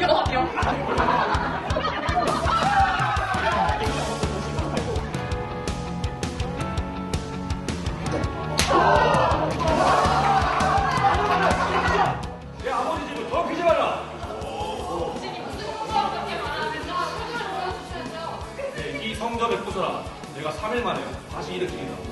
여, 여. 어? 어? 어? 제가 3일 만에 다시 일으키겠다고.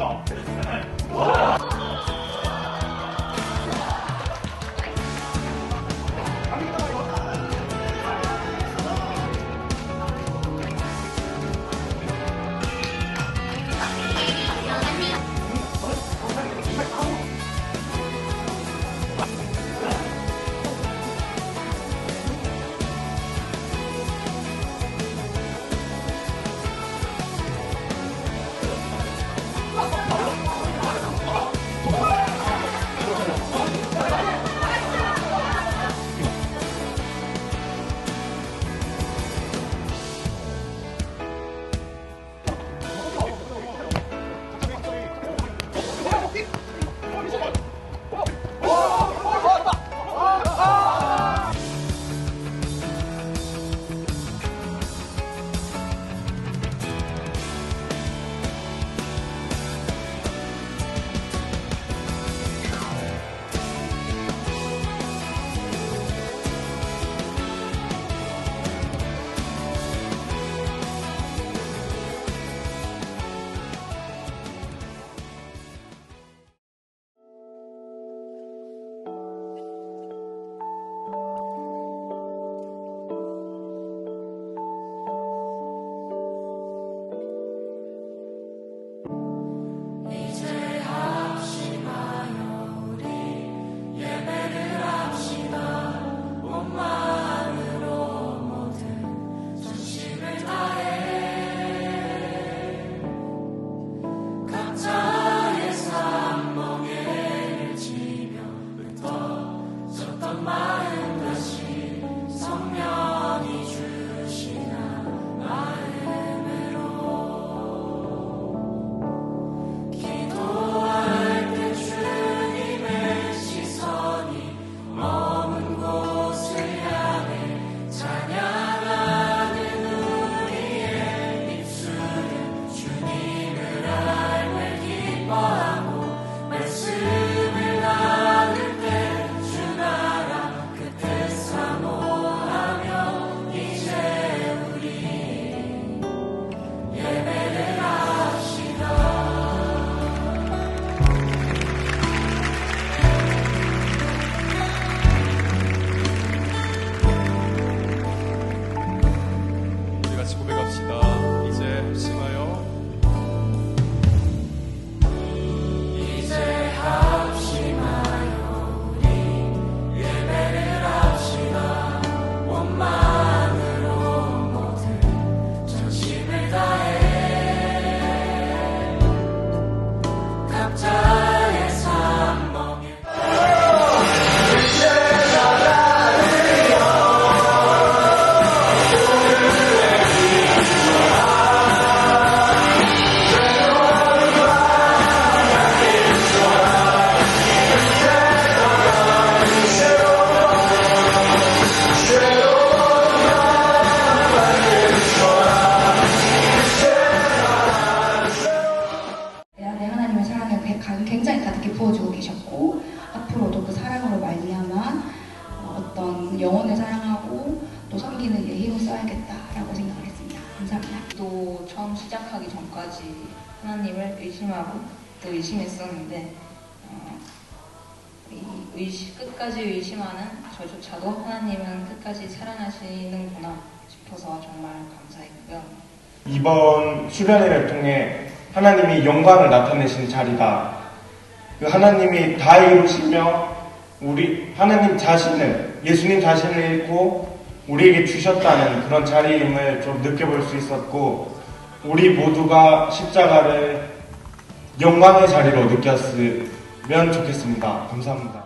が 베풀어주고 계셨고 앞으로도 그 사랑으로 말미암아 어, 어떤 영혼을 사랑하고 또 섬기는 일에 힘을 써야겠다라고 생각을 했습니다. 감사합니다. 또 처음 시작하기 전까지 하나님을 의심하고 또 의심했었는데 어, 의심, 끝까지 의심하는 저조차도 하나님은 끝까지 사랑하시는구나 싶어서 정말 감사했고요. 이번 수련회를 통해 하나님이 영광을 나타내신 자리다 그 하나님이 다 이루시며 우리 하나님 자신을 예수님 자신을 잃고 우리에게 주셨다는 그런 자리임을 좀 느껴볼 수 있었고 우리 모두가 십자가를 영광의 자리로 느꼈으면 좋겠습니다. 감사합니다.